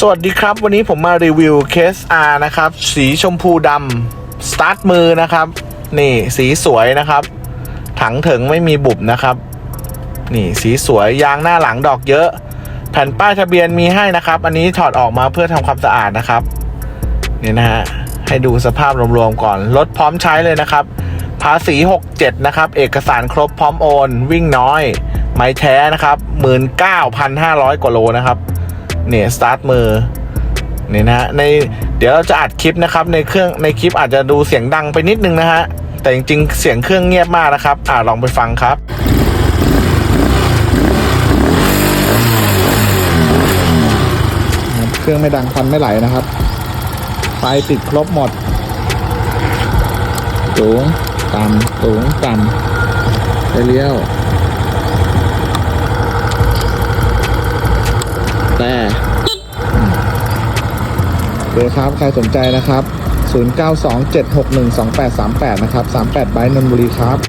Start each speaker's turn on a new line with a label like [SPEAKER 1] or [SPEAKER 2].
[SPEAKER 1] สวัสดีครับ วันนี้ผมมารีวิวเคส R นะครับ สีชมพูดำสตาร์ทมือนะครับ นี่สีสวยนะครับ ถังถึงไม่มีบุบนะครับ นี่สีสวยยางหน้าหลังดอกเยอะ แผ่นป้ายทะเบียนมีให้นะครับ อันนี้ถอดออกมาเพื่อทำความสะอาดนะครับนี่นะฮะให้ดูสภาพรวมๆก่อนรถพร้อมใช้เลยนะครับ ภาษี 67 นะครับ เอกสารครบพร้อมโอน วิ่งน้อย ไม้แท้นะครับ 19,500 กว่าโลนะครับ เนี่ยสตาร์ทมือเนี่ยนะฮะในเดี๋ยวเราจะอัดคลิปนะครับในเครื่องในคลิปอาจจะดูเสียงดังไปนิดนึงนะฮะแต่จริงๆเสียงเครื่องเงียบมากนะครับอ่าลองไปฟังครับเครื่องไม่ดังควันไม่ไหลนะครับไฟติดครบหมดสูงต่ำสูงต่ำไปเลี้ยว แต่โอเคครับ ใครสนใจนะครับ 0927612838 นะครับ 38ไบนนบุรีครับ